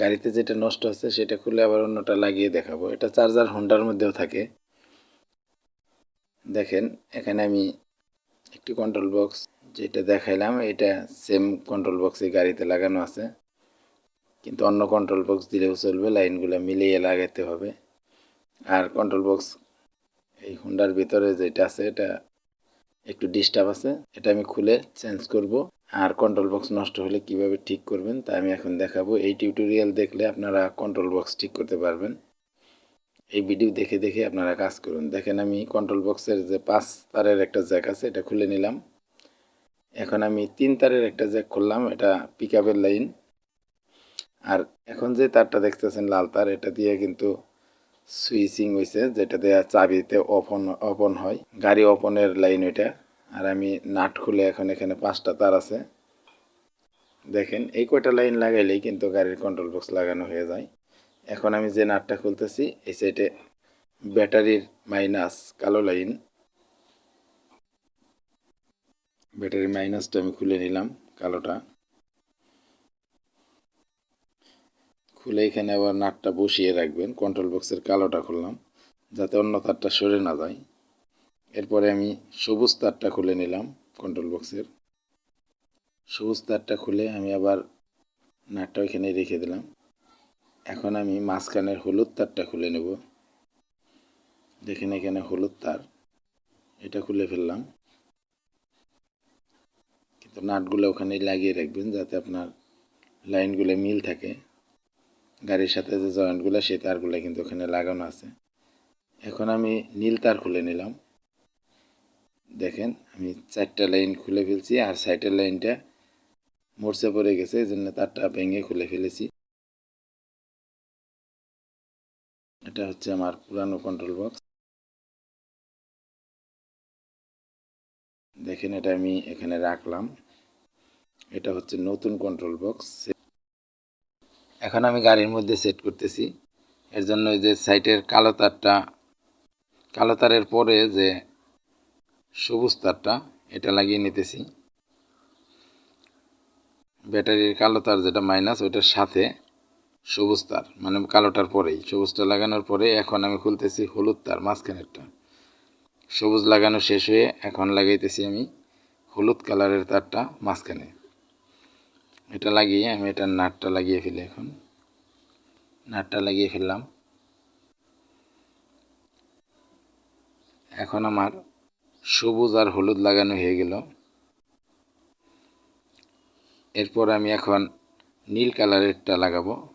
গাড়িতে যেটা নষ্ট হচ্ছে সেটা খুলে আবার অন্যটা লাগিয়ে দেখাবো। এটা চার্জার হোন্ডার মধ্যেও থাকে। দেখেন, এখানে আমি একটি কন্ট্রোল বক্স যেটা দেখাইলাম, এটা সেম কন্ট্রোল বক্সে গাড়িতে লাগানো আছে। কিন্তু অন্য কন্ট্রোল বক্স দিলেও চলবে, লাইনগুলো মিলিয়ে লাগাতে হবে। আর কন্ট্রোল বক্স এই হুন্ডার ভিতরে যেটা আছে, এটা একটু ডিস্টার্ব আছে। এটা আমি খুলে চেঞ্জ করব। আর কন্ট্রোল বক্স নষ্ট হলে কীভাবে ঠিক করবেন তা আমি এখন দেখাবো। এই টিউটোরিয়াল দেখলে আপনারা কন্ট্রোল বক্স ঠিক করতে পারবেন। এই ভিডিও দেখে দেখে আপনারা কাজ করুন। দেখেন আমি কন্ট্রোল বক্সের যে পাঁচ তারের একটা জ্যাক আছে, এটা খুলে নিলাম। এখন আমি তিন তারের একটা জ্যাক খুললাম, এটা পিক লাইন আর এখন যে তারটা দেখতেছেন লাল তার, এটা দিয়ে কিন্তু সুইচিং হয়েছে যেটা দিয়ে চাবিতে অপন অপন হয়। গাড়ি অপনের লাইন ওইটা আর আমি নাট খুলে এখন এখানে পাঁচটা তার আছে। দেখেন, এই কয়টা লাইন লাগাইলেই কিন্তু গাড়ির কন্ট্রোল বক্স লাগানো হয়ে যায়। এখন আমি যে নাটটা খুলতেছি, এই সাইডে ব্যাটারির মাইনাস কালো লাইন। ব্যাটারি মাইনাসটা আমি খুলে নিলাম, কালোটা। খুলে এখানে আবার নাটটা বসিয়ে রাখবেন কন্ট্রোল বক্সের কালোটা খুললাম, যাতে অন্য তারটা সরে না যায়। এরপরে আমি সবুজ তারটা খুলে নিলাম কন্ট্রোল বক্সের সবুজ তারটা খুলে আমি আবার নাটটা ওইখানে রেখে দিলাম। এখন আমি মাঝখানের হলুদ তারটা খুলে নেব। দেখেন এখানে হলুদ তার, এটা খুলে ফেললাম। কিন্তু নাটগুলো ওখানে লাগিয়ে রাখবেন যাতে আপনার লাইনগুলো মিল থাকে। গাড়ির সাথে যে জয়েন্টগুলো সেই তারগুলো কিন্তু ওখানে লাগানো আছে। এখন আমি নীল তার খুলে নিলাম। দেখেন, আমি চারটা লাইন খুলে ফেলছি আর সাইডের লাইনটা মোর্চে পড়ে গেছে, এই জন্য তারটা ভেঙে খুলে ফেলেছি। এটা হচ্ছে আমার পুরানো কন্ট্রোল বক্স দেখেন, এটা আমি এখানে রাখলাম। এটা হচ্ছে নতুন কন্ট্রোল বক্স এখন আমি গাড়ির মধ্যে সেট করতেছি। এর জন্য যে সাইটের কালো তারটা, কালো তারের পরে যে সবুজ তারটা, এটা লাগিয়ে নিতেছি। ব্যাটারির কালো তার যেটা মাইনাস, ওইটার সাথে সবুজ তার মানে কালোটার পরেই। সবুজটা লাগানোর পরে এখন আমি খুলতেছি হলুদ তার মাঝখানেরটা। সবুজ লাগানো শেষ হয়ে এখন লাগাইতেছি আমি হলুদ কালারের তারটা মাঝখানে। এটা লাগিয়ে আমি এটার নাটটা লাগিয়ে ফেলি এখন। নাটটা লাগিয়ে ফেললাম। এখন আমার সবুজ আর হলুদ লাগানো হয়ে গেল। এরপর আমি এখন নীল কালারেরটা লাগাবো।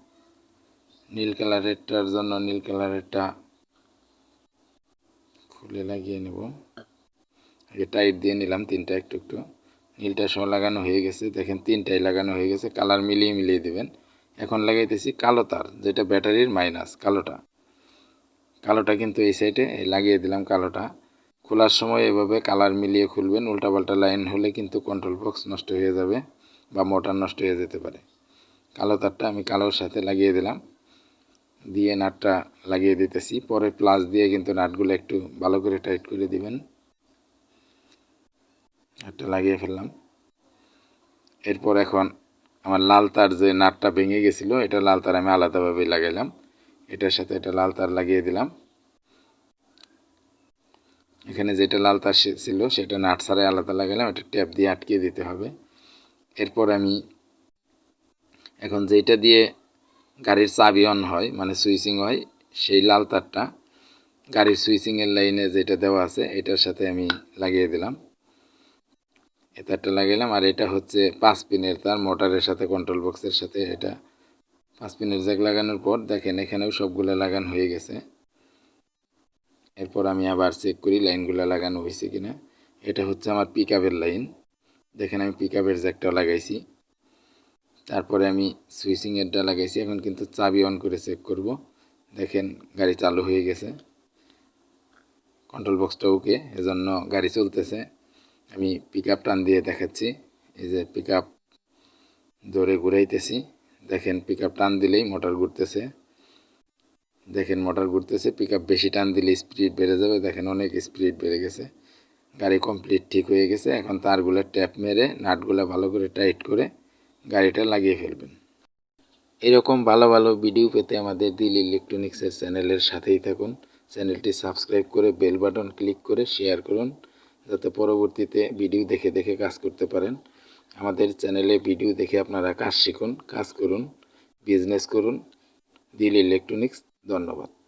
নীল কালারেরটার জন্য নীল কালারেরটা খুলে লাগিয়ে নেব। আগে টাইট দিয়ে নিলাম তিনটা একটু একটু। নীলটা সহ লাগানো হয়ে গেছে। দেখেন তিনটাই লাগানো হয়ে গেছে। কালার মিলিয়ে মিলিয়ে দেবেন। এখন লাগাইতেছি কালো তার, যেটা ব্যাটারির মাইনাস কালোটা। কালোটা কিন্তু এই সাইডে লাগিয়ে দিলাম কালোটা। খোলার সময় এভাবে কালার মিলিয়ে খুলবেন। উল্টাপাল্টা লাইন হলে কিন্তু কন্ট্রোল বক্স নষ্ট হয়ে যাবে বা মোটর নষ্ট হয়ে যেতে পারে। কালো তারটা আমি কালোর সাথে লাগিয়ে দিলাম। দিয়ে নাটটা লাগিয়ে দিতেছি। পরে প্লাস দিয়ে কিন্তু নাটগুলো একটু ভালো করে টাইট করে দিবেন। নাটটা লাগিয়ে ফেললাম। এরপর এখন আমার লাল তার যে নাটটা ভেঙে গেছিল, এটা লাল তার আমি আলাদাভাবে লাগাইলাম। এটার সাথে এটা লাল তার লাগিয়ে দিলাম। এখানে যেটা লাল তার ছিল, সেটা নাট ছাড়াই আলাদা লাগালাম, এটা ট্যাপ দিয়ে আটকে দিতে হবে। এরপর আমি এখন যেটা দিয়ে গাড়ির চাবি অন হয় মানে সুইচিং হয়, সেই লাল তারটা গাড়ির সুইচিংয়ের লাইনে যেটা দেওয়া আছে, এটার সাথে আমি লাগিয়ে দিলাম। এ তারটা লাগাইলাম আর এটা হচ্ছে পাঁচ পিনের তার, মোটরের সাথে কন্ট্রোল বক্সের সাথে, এটা পাঁচ পিনের জ্যাক লাগানোর পর দেখেন এখানেও সবগুলো লাগানো হয়ে গেছে। এরপর আমি আবার চেক করি লাইনগুলো লাগানো হয়েছে কিনা। এটা হচ্ছে আমার পিক লাইন দেখেন আমি পিক আপের জ্যাকটা লাগাইছি। তারপরে আমি সুইচিংয়েরটা লাগাইছি। এখন কিন্তু চাবি অন করে চেক করব। দেখেন গাড়ি চালু হয়ে গেছে। কন্ট্রোল বক্সটা ওকে এজন্য গাড়ি চলতেছে। আমি পিক টান দিয়ে দেখাচ্ছি। এই যে পিক আপ ধরে ঘুরাইতেছি। দেখেন পিক টান দিলেই মোটর ঘুরতেছে। দেখেন মোটর ঘুরতেছে পিক বেশি টান দিলে স্পিড বেড়ে যাবে। দেখেন অনেক স্পিড বেড়ে গেছে। গাড়ি কমপ্লিট ঠিক হয়ে গেছে। এখন তারগুলো ট্যাপ মেরে, নাটগুলো ভালো করে টাইট করে গাড়িটা লাগিয়ে ফেলবেন। এরকম ভালো ভালো ভিডিও পেতে আমাদের দিল ইলেকট্রনিক্সের চ্যানেলের সাথেই থাকুন। চ্যানেলটি সাবস্ক্রাইব করে বেল বাটন ক্লিক করে শেয়ার করুন, যাতে পরবর্তীতে ভিডিও দেখে দেখে কাজ করতে পারেন। আমাদের চ্যানেলে ভিডিও দেখে আপনারা কাজ শিখুন, কাজ করুন বিজনেস করুন। দিল ইলেকট্রনিক্স ধন্যবাদ।